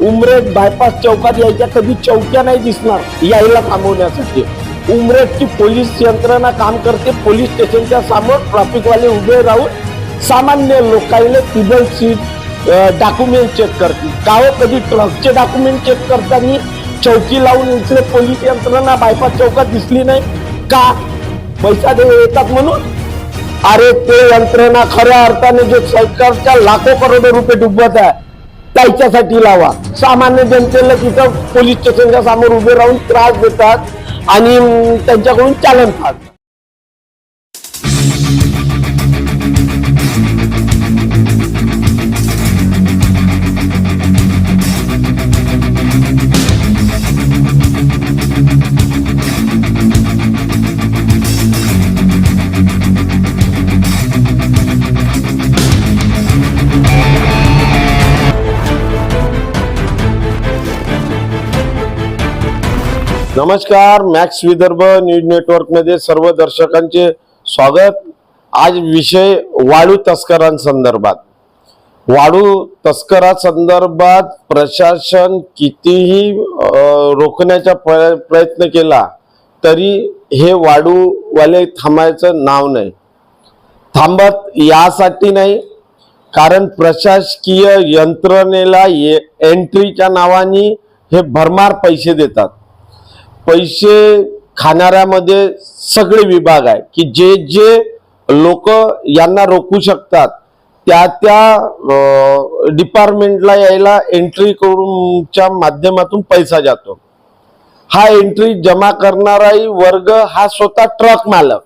Umred bypass चौकात यायच्या कधी चौक्या नाही दिसणार यायला थांबवण्यासाठी. उमरेडची पोलीस यंत्रणा काम करते पोलीस स्टेशनच्या समोर ट्रॅफिकवाले उभे राहून सामान्य लोकांना टिबल सीट डॉक्युमेंट चेक करतील. काव हो, कधी ट्रकचे डॉक्युमेंट चेक करताना चौकी लावून इथले पोलीस यंत्रणा बायपास चौकात दिसली नाही? का? पैसा दे येतात म्हणून? अरे ते यंत्रणा खऱ्या अर्थाने जे सरकारच्या लाखो करोडो रुपये डुबवत आहे त्याच्यासाठी लावा. सामान्य जनतेला तिथं पोलीस स्टेशनच्या समोर उभे राहून त्रास देतात आणि त्यांच्याकडून चालन खात नमस्कार मॅक्स विदर्भ न्यूज नेटवर्कमध्ये सर्व दर्शकांचे स्वागत. आज विषय वाळू तस्करांसंदर्भात. वाळू तस्करासंदर्भात प्रशासन कितीही रोखण्याचा प्रयत्न केला तरी हे वाळूवाले थांबायचं नाव नाही. थांबत यासाठी नाही कारण प्रशासकीय यंत्रणेला एंट्रीच्या नावाने हे भरमार पैसे देतात. पैसे खाणाऱ्यामध्ये सगळे विभाग आहे की जे जे लोक यांना रोखू शकतात त्या त्या डिपार्टमेंटला यायला एंट्री करूनच्या माध्यमातून पैसा जातो. हा एंट्री जमा करणाराही वर्ग हा स्वतः ट्रक मालक.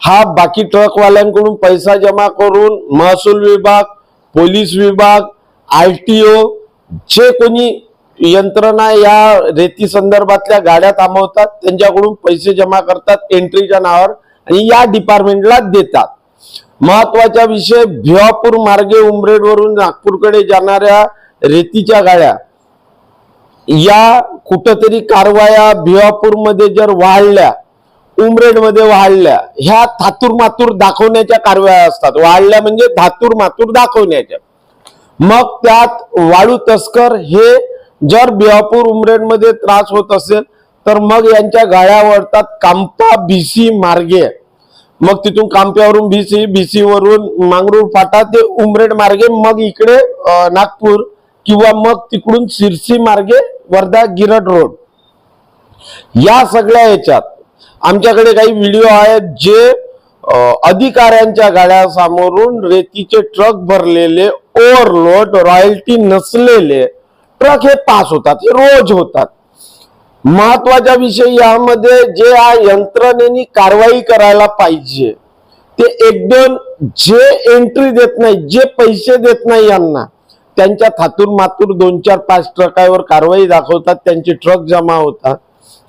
हा बाकी ट्रकवाल्यांकडून पैसा जमा करून महसूल विभाग पोलीस विभाग आय टी ओ जे कोणी यंत्रणा या रेती संदर्भातल्या गाड्या थांबवतात त्यांच्याकडून पैसे जमा करतात एंट्रीच्या नावावर आणि या डिपार्टमेंटला देतात. महत्त्वाचा विषय भिवापूर मार्गे उमरेडवरून नागपूरकडे जाणाऱ्या रेतीच्या गाड्या. या कुठंतरी कारवाया भिवापूरमध्ये जर वाढल्या उमरेडमध्ये वाढल्या ह्या थातूर मातूर दाखवण्याच्या कारवाया असतात. वाढल्या म्हणजे धातूर मातूर दाखवण्याच्या. मग त्यात वाळू तस्कर हे जर बिहापूर उमरेडमध्ये त्रास होत असेल तर मग यांच्या गाड्या वळतात कांपा बीसी मार्गे. मग तिथून कांप्यावरून बीसी बीसी वरून मांगरूळ फाटा ते उमरेड मार्गे मग इकडे नागपूर किंवा मग तिकडून सिरसी मार्गे वर्धा गिरड रोड. या सगळ्या याच्यात आमच्याकडे काही व्हिडिओ आहेत जे अधिकाऱ्यांच्या गाड्या समोरून रेतीचे ट्रक भरलेले ओव्हरलोड रॉयल्टी नसलेले ट्रक हे पास होतात हे रोज होतात. महत्त्वाचा विषय यामध्ये जे या यंत्रणेने कारवाई करायला पाहिजे ते एक दोन जे एंट्री देत नाही जे पैसे देत नाही यांना त्यांच्या थातूर मातूर दोन चार पाच ट्रकावर कारवाई दाखवतात त्यांचे ट्रक जमा होतात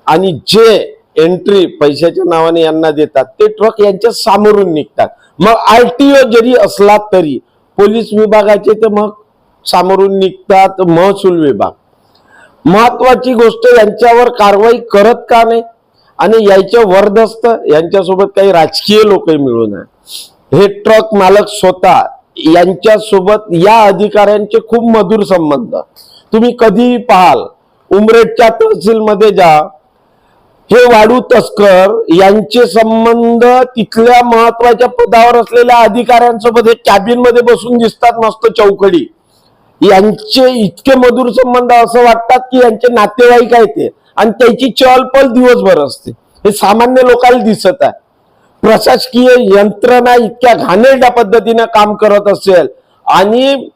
आणि जे एंट्री पैशाच्या नावाने यांना देतात ते ट्रक यांच्या सामोरून निघतात. मग आरटीओ जरी असला तरी पोलीस विभागाचे तर मग सामोरून निघतात महसूल विभाग. महत्वाची गोष्ट यांच्यावर कारवाई करत का नाही? आणि याच्या वरदस्त यांच्यासोबत काही राजकीय लोकही मिळून आहे. हे ट्रक मालक स्वतः यांच्यासोबत या अधिकाऱ्यांचे खूप मधुर संबंध. तुम्ही कधीही पाहाल उमरेडच्या तहसीलमध्ये जा. हे वाढू तस्कर यांचे संबंध तिथल्या महत्त्वाच्या पदावर असलेल्या अधिकाऱ्यांसोबत हे कॅबिनमध्ये बसून दिसतात मस्त चौकडी. यांचे इतके मधुर संबंध असं वाटतात की यांचे नातेवाईक आहे ते. आणि त्याची चहलपल दिवसभर असते. हे सामान्य लोकांना दिसत आहे. प्रशासकीय यंत्रणा इतक्या घाणेरड्या पद्धतीने काम करत असेल आणि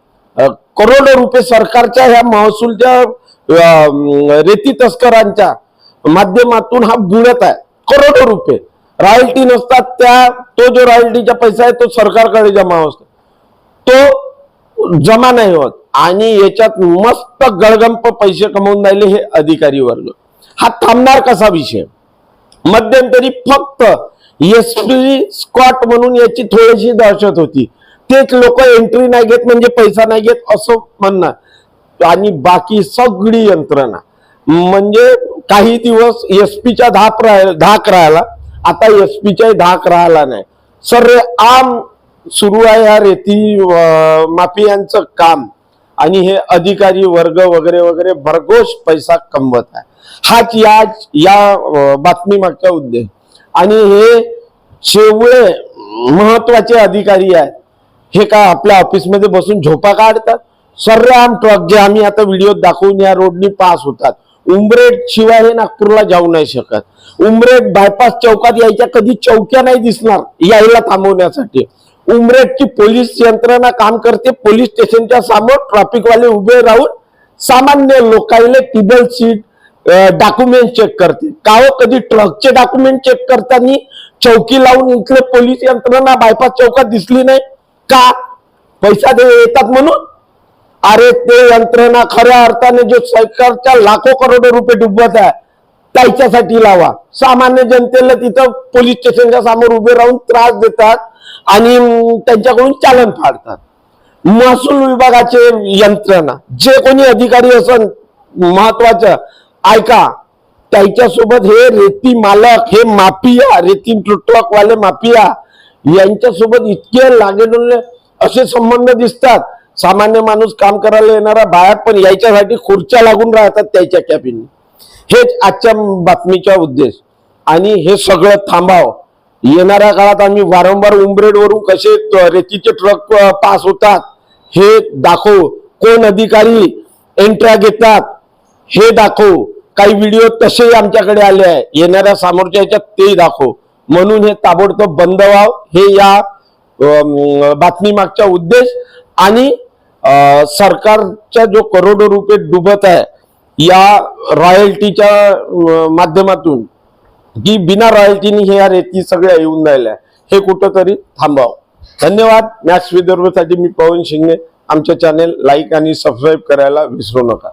करोडो रुपये सरकारच्या ह्या महसूलच्या रेती तस्करांच्या माध्यमातून हा बुडत आहे. करोडो रुपये. रॉयल्टी नसतात त्या तो जो रॉयल्टीचा पैसा आहे तो सरकारकडे जमा असतो तो जमा नाही होत. आणि याच्यात मस्त गळगंप पैसे कमवून राहिले हे अधिकारी वर्ग. हा थांबणार कसा विषय? मध्यंतरी फक्त एस पी स्कॉट म्हणून याची थोडीशी दहशत होती. तेच लोक एंट्री नाही घेत म्हणजे पैसा नाही घेत असं म्हणणार. आणि बाकी सगळी यंत्रणा. म्हणजे काही दिवस एस पीच्या धाक राहिला धाक राहिला. आता एस पीच्या धाक राहिला नाही. सर्व आम सुरू आहे ह्या रेती माफियांचं काम. आणि हे अधिकारी वर्ग वगैरे वगैरे भरघोष पैसा कमवत आहे. हाच या या बातमी मागचा उद्देश. आणि हे शेवळे महत्त्वाचे अधिकारी आहेत. हे का आपल्या ऑफिसमध्ये बसून झोपा काढतात? सर्राम ट्रक जे आम्ही आता व्हिडिओ दाखवून या रोडनी पास होतात. उमरेड शिवाय हे नागपूरला जाऊ नाही शकत. उमरेड बायपास चौकात यायच्या कधी चौक्या नाही दिसणार यायला थांबवण्यासाठी. उमरेडची पोलीस यंत्रणा काम करते. पोलीस स्टेशनच्या समोर ट्रॅफिकवाले उभे राहून सामान्य लोकांना टिबल सीट डॉक्युमेंट चेक करते. का हो? कधी ट्रकचे डॉक्युमेंट चेक करताना चौकी लावून इथले पोलीस यंत्रणा बायपास चौकात दिसली नाही? का? पैसा दे येतात म्हणून? अरे ते यंत्रणा खऱ्या अर्थाने जो सरकारच्या लाखो करोडो रुपये डुबवत आहे त्याच्यासाठी लावा. सामान्य जनतेला तिथं पोलीस स्टेशनच्या समोर उभे राहून त्रास देतात. आणि त्यांच्याकडून चालन फाडतात. महसूल विभागाचे यंत्रणा. जे कोणी अधिकारी असन महत्वाचं ऐका त्याच्यासोबत हे रेती मालक हे माफिया रेती ट्रकवाले माफिया यांच्यासोबत इतके लागेल असे संबंध दिसतात. सामान्य माणूस काम करायला येणारा बाहेर पण यायच्यासाठी खुर्च्या लागून राहतात त्याच्या कॅबिन हेच आजच्या बातमीचा उद्देश. आणि हे सगळं थांबावं. येणाऱ्या काळात आम्ही वारंवार उमरेडवरून कसे रेतीचे ट्रक पास होतात हे दाखवू. कोण अधिकारी एंट्र्या घेतात हे दाखवू. काही व्हिडिओ तसेही आमच्याकडे आले आहे. येणाऱ्या सामोरच्या याच्यात तेही दाखवू. म्हणून हे ताबडतोब बंद व्हाव. हे या बातमीमागचा बातमी मागचा उद्देश. आणि सरकारचा जो करोडो रुपये डुबत आहे या रॉयल्टीच्या माध्यमातून की बिना रॉयल्टीनी हे या रेती सगळ्या येऊन राहिल्या हे कुठंतरी थांबावं. धन्यवाद. मॅच विदर्भसाठी मी पवन शिंगणे. आमचे चॅनेल लाईक आणि सबस्क्राईब करायला विसरू नका.